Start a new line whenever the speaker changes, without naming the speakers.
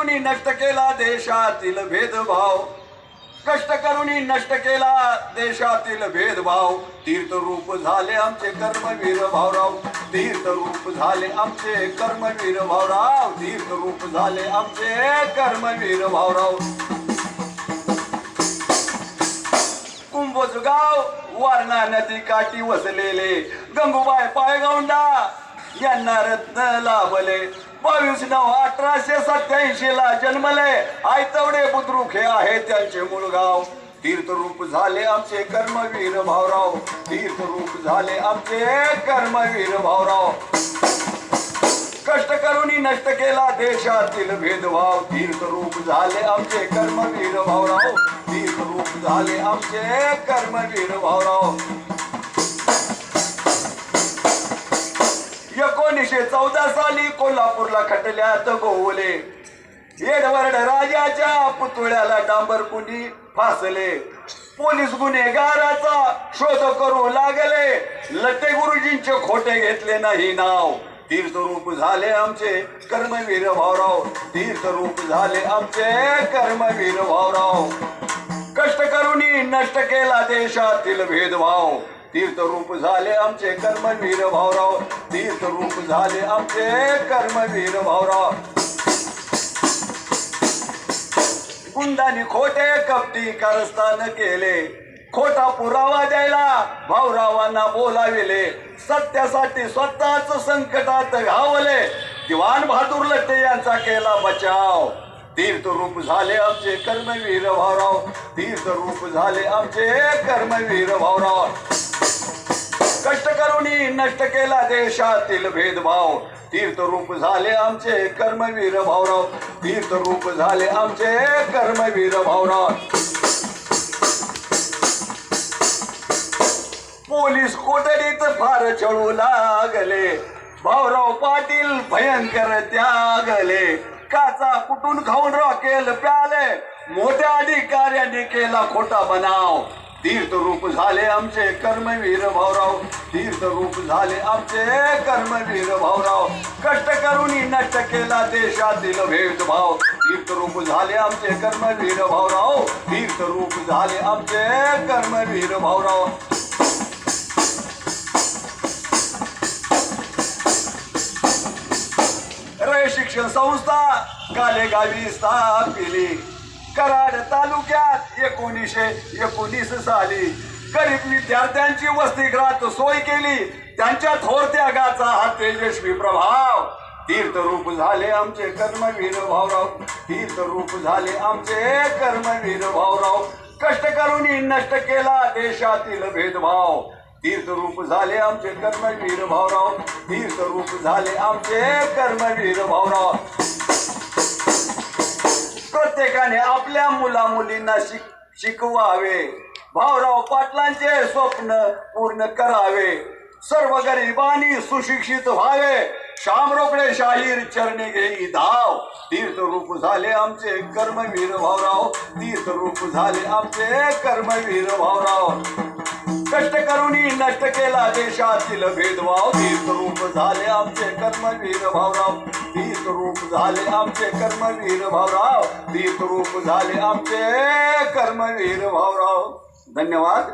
करून नष्ट केला देशातील भेदभाव. कष्ट करून नष्ट केला देशातील भेदभाव. तीर्थरूप झाले आमचे कर्मवीर भाऊराव. तीर्थरूप झाले आमचे कर्मवीर भाऊराव. तीर्थरूप झाले आमचे कर्मवीर भाऊराव. कुंभोजगाव वारणा नदी काठी वसलेले. गंगूबाई पायगौंडा यांना रत्न लाभले. बावीस नऊ अठराशे सत्याऐंशी ला जन्मले आयतवडे बुद्रुक हे आहे त्यांचे मूळ गाव तीर्थरूप झाले आमचे कर्मवीर भाऊराव. तीर्थरूप झाले आमचे कर्मवीर भाऊराव. कष्ट करून नष्ट केला देशातील भेदभाव. तीर्थरूप झाले आमचे कर्मवीर भाऊराव. तीर्थरूप झाले आमचे कर्मवीर भाऊराव. एकोणीसशे चौदा साली कोल्हापूरला खटल्यात गोवले. येडवरड राजाच्या पुतळ्याला डांबर कुणी फासले. पोलीस गुन्हेगाराचा शोध करू लागले. लटे गुरुजींचे खोटे घेतले नाही नाव. तीर्थरूप झाले आमचे कर्मवीर भाऊराव. तीर्थरूप झाले आमचे कर्मवीर भाऊराव. कष्ट करून नष्ट केला देशातील भेदभाव. तीर्थरूप झाले आमचे कर्मवीर भाऊराव. तीर्थरूप झाले आमचे कर्मवीर भाऊराव. गुंडाने खोटे कपटी कारस्थान केले. खोटा पुरावा द्यायला भाऊरावांना बोलाविले. सत्यासाठी स्वतःच संकटात घावले. दिवाण बहादूर लट्टे यांचा केला बचाव. तीर्थरूप झाले आमचे कर्मवीर भाऊराव. तीर्थरूप झाले आमचे कर्मवीर भाऊराव. कष्ट करून नष्ट केला देशातील भेदभाव. तीर्थरूप झाले आमचे कर्मवीर भाऊराव. तीर्थरूप झाले आमचे कर्मवीर भाऊराव. पोलीस कोठडीत फार चढू लागले. भाऊराव पाटील भयंकर त्यागले. काचा कुटून खाऊन रॉकेल प्याले. मोठ्या अधिकाऱ्यांनी केला खोटा बनाव. तीर्थरूप झाले आमचे कर्मवीर भाऊराव. तीर्थरूप झाले आमचे कर्मवीर भाऊराव. कष्ट करून नष्ट केला देशातील भेदभाव. तीर्थरूप झाले आमचे कर्मवीर भाऊराव. तीर्थरूप झाले आमचे कर्मवीर भाऊराव. रे शिक्षण संस्था कालेगावी स्थापिली. कराड तालुक्यात एकोणीसशे एकोणीस साली गरीब विद्यार्थ्यांची वसतिगृहात सोय केली. त्यांच्या थोर त्यागाचा हा तेजस्वी प्रभाव. तीर्थरूप झाले आमचे कर्मवीर भाऊराव. तीर्थरूप झाले आमचे कर्मवीर भाऊराव. कष्ट करून नष्ट केला देशातील भेदभाव. तीर्थरूप झाले आमचे कर्मवीर भाऊराव. तीर्थरूप झाले आमचे कर्मवीर भाऊराव. प्रत्येकाने आपल्या मुला मुलींना शिक शिकवावे. भाऊराव पाटलांचे स्वप्न पूर्ण करावे. सर्व गरिबांनी सुशिक्षित व्हावे. श्याम शाहीर चरणे घेई धाव. तीर्थरूप झाले आमचे कर्मवीर भाऊराव. तीर्थरूप झाले आमचे कर्मवीर भाऊराव. कष्ट करून नष्ट केला देशातील भेदभाव. तीर्थरूप झाले आमचे कर्मवीर भाऊराव. झाले आमचे कर्मवीर भाऊराव. तीर्थरूप झाले आमचे कर्मवीर भाऊराव. धन्यवाद.